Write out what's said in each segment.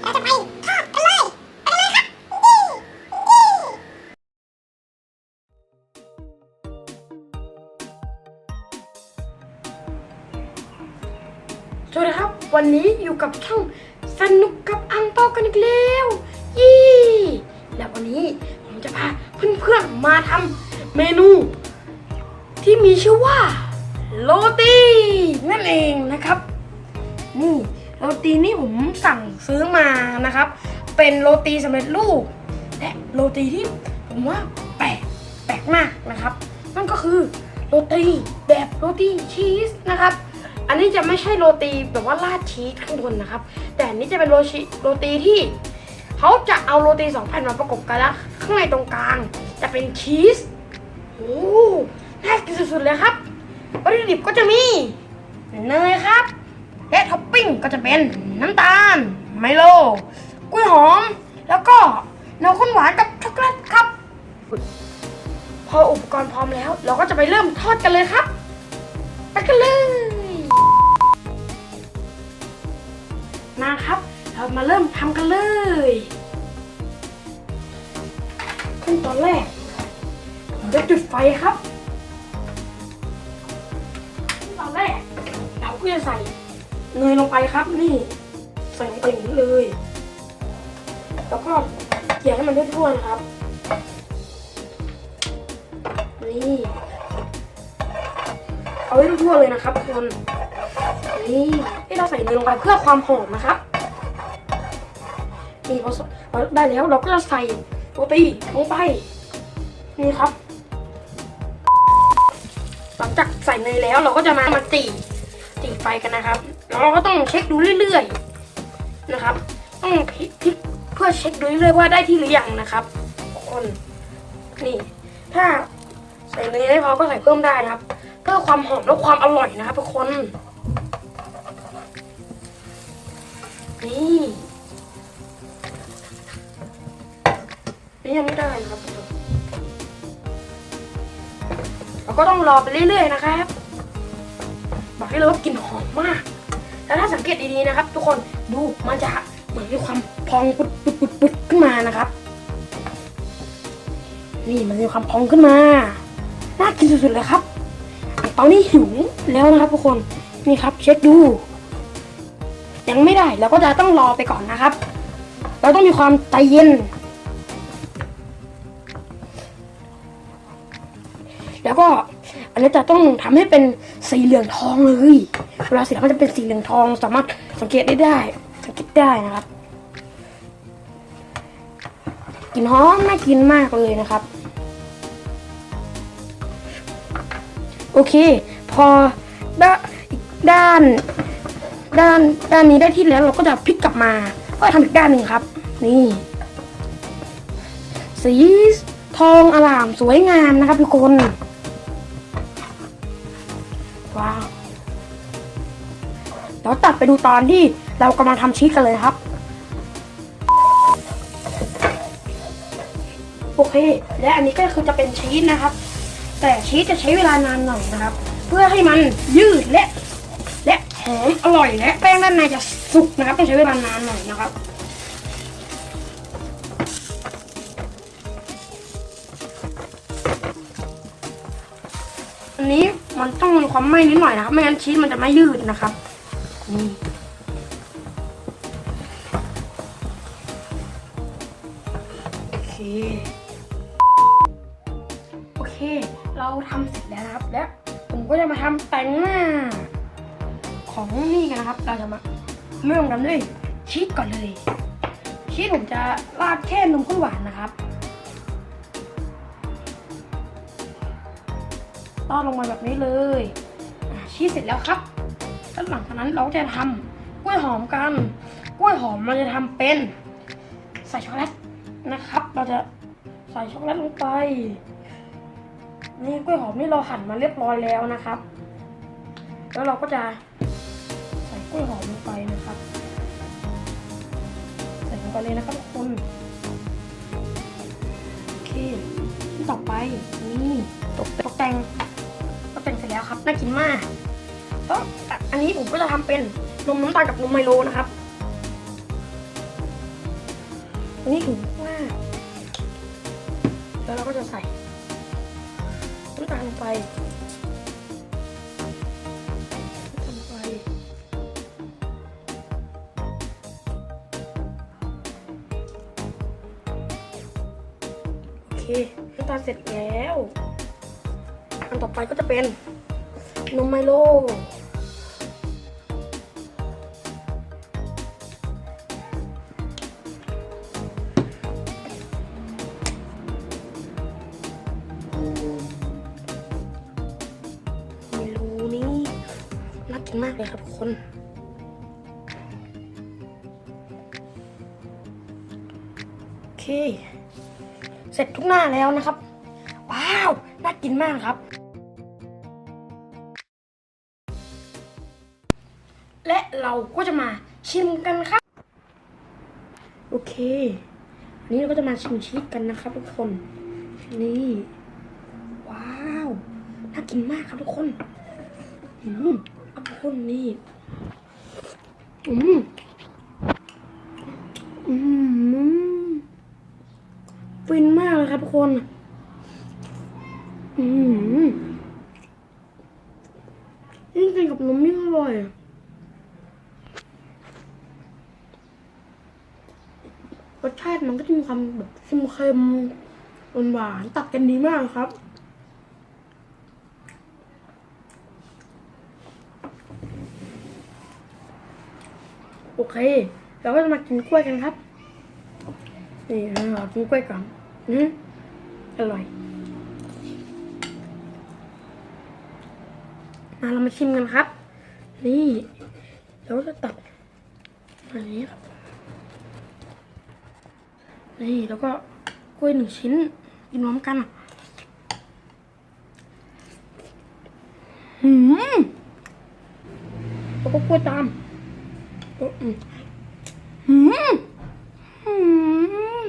เราจะไปทอดกันเลยไปกันเลยครับนี่นี่สวัสดีครับ วันนี้อยู่กับช่องสนุกกับอังเปากันอีกแล้วยี่และวันนี้ผมจะพาเพื่อนๆมาทำเมนู ที่มีชื่อว่าโรตีนั่นเองนะครับ นี่ โรตีนี่ผมสั่งซื้อมานะครับ เป็นโรตีสำเร็จรูปและโรตีที่ผมว่าแปลกแปลกมากนะครับ นั่นก็คือโรตีแบบโรตีชีสนะครับ อันนี้จะไม่ใช่โรตีแบบว่าราดชีสข้างบนนะครับ แต่อันนี้จะเป็นโรชีโรตีที่เขาจะเอาโรตีสองแผ่นมาประกบกันแล้ว ข้างในตรงกลางจะเป็นชีสโอ้น่ากินสุดๆเลยครับวัตถุดิบก็จะมีเนยครับ และท็อปปิ้งก็จะเป็นน้ำตาล ไมโล กล้วยหอม แล้วก็นมข้นหวานกับช็อกโกแลตครับ พออุปกรณ์พร้อมแล้ว เราก็จะไปเริ่มทอดกันเลยครับ ไปกันเลย มาครับ เรามาเริ่มทำกันเลยขั้นตอนแรกผมจะจุดไฟครับขั้นตอนแรกเราก็จะใส่ เนยลงไปครับนี่ใส่ลงไปอย่างนี้เลย แล้วก็เกี่ยให้มันทั่วๆนะครับ นี่เอาให้ทั่วๆเลยนะครับทุกคนนี่ที่เราใส่เนยลงไปเพื่อความหอมนะครับนี่พอได้แล้วเราก็จะใส่โรตีลงไปนี่ครับ หลังจากใส่เนยแล้วเราก็จะมามาตีตีไฟกันนะครับ เราก็ต้องเช็คดูเรื่อยๆนะครับ ต้องพลิกเพื่อเช็คดูเรื่อยๆว่าได้ที่หรือยังนะครับทุกคนนี่ถ้าใส่เนยไม่พอก็ใส่เพิ่มได้นะครับเพื่อความหอมและความอร่อยนะครับทุกคนนี่นี่ยังไม่ได้นะครับเราก็ต้องรอไปเรื่อยๆนะครับบอกให้เลยว่ากลิ่นหอมมาก แล้วถ้าสังเกตดีๆนะครับ ทุกคนดูมันจะเหมือนมีความพองปุดปุดปุดปุดขึ้นมานะครับ นี่มันมีความพองขึ้นมาน่ากินสุดๆเลยครับตอนนี้หิวแล้วนะครับทุกคนนี่ครับ เช็คดู ยังไม่ได้เราก็จะต้องรอไปก่อนนะครับ เราต้องมีความใจเย็นแล้วก็อันนี้จะต้องทำให้เป็นสีเหลืองทองเลย เวลาสีแล้วมันจะเป็นสีเหลืองทอง สามารถสังเกตได้ได้ สังเกตได้นะครับกลิ่นหอมน่ากินมากเลยนะครับ โอเค พอด้าอีกด้าน ด้านด้านนี้ได้ที่แล้วเราก็จะพลิกกลับมาเพื่อทำอีกด้านหนึ่งครับ นี่ สีทองอลามสวยงามนะครับทุกคน ว้าว เดี๋ยวตัดไปดูตอนที่เรากำลังทำชีสกันเลยครับ โอเค และอันนี้ก็คือจะเป็นชีสนะครับ แต่ชีสจะใช้เวลานานหน่อยนะครับ เพื่อให้มันยืดและ และหอมอร่อยและแป้งด้านในจะสุกนะครับต้องใช้เวลานานหน่อยนะครับอันนี้มันต้องมีความไหม้นิดหน่อยนะครับ ไม่งั้นชีสมันจะไม่ยืดนะครับ โอเค โอเค เราทำเสร็จแล้วนะครับ และผมก็จะมาทำแต่งหน้า ของนี่กันนะครับ เราจะมาเริ่มกันด้วยชีสก่อนเลย ชีสผมจะราดแค่นมข้นหวานนะครับราดลงมาแบบนี้เลยชีสเสร็จแล้วครับ แล้วหลังจากนั้นเราจะทำกล้วยหอมกัน กล้วยหอมเราจะทำเป็นใส่ช็อกโกแลตนะครับ เราจะใส่ช็อกโกแลตลงไป นี่กล้วยหอมนี่เราหั่นมาเรียบร้อยแล้วนะครับ แล้วเราก็จะใส่กล้วยหอมลงไปนะครับ ใส่ลงไปเลยนะครับทุกคนโอเคที่ต่อไปนี่ตกตกแต่งตกแต่งเสร็จแล้วครับน่ากินมากแล้ว อันนี้ผมก็จะทำเป็นนมน้ำตาลกับนมไมโลนะครับ อันนี้ถึงข้าแล้วเราก็จะใส่น้ำตาลลงไปน้ำตาลไปโอเคน้ำตาลเสร็จแล้ว อันต่อไปก็จะเป็นนมไมโล มากเลยครับทุกคน โอเค เสร็จทุกหน้าแล้วนะครับ ว้าว น่ากินมากครับ และเราก็จะมาชิมกันครับ โอเค อันนี้เราก็จะมาชิมชีสกันนะครับทุกคน นี่ ว้าว น่ากินมากครับทุกคนอืม อาทุกคนนี่ อืม อืมฟินมากเลยครับทุกคน อืมยิ่งกินกับนมยิ่งอร่อยรสชาติมันก็จะมีความแบบเค็มๆหวานๆตัดกันดีมากครับ เค เราก็จะมากินกล้วยกันครับ นี่เรากินกล้วยก่อนอืมอร่อย มาเรามาชิมกันครับ นี่เราจะตัดอันนี้ครับ นี่แล้วก็กล้วยหนึ่งชิ้นกินพร้อมกันหืมแล้วก็กล้วยตาม อืมหืมหืม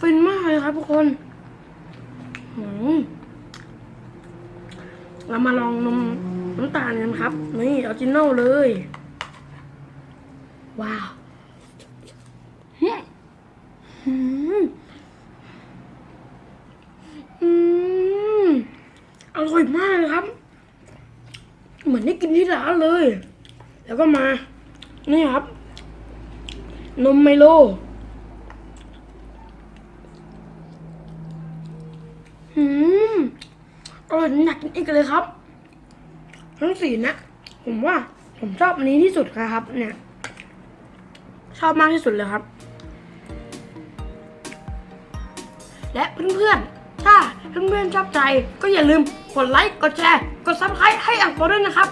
ฟิน ครับทุกคนเรามาลองนมน้ำตาลกันครับ นี่ออริจินอลเลย ว้าวหืมหืมอืมอร่อยมากเลยครับ เหมือนได้กินที่ร้านเลย แล้วก็มา นี่ครับ นมไมโล หืมอร่อยหนักกินอีกเลยครับ ทั้งสี่นะ ผมว่า ผมชอบอันนี้ที่สุดครับ เนี่ย ชอบมากที่สุดเลยครับ และเพื่อนๆ ถ้าเพื่อนๆชอบใจ ก็อย่าลืมกดไลค์ กดแชร์ กดซับสไครต์ให้อังโปด้วยนะครับ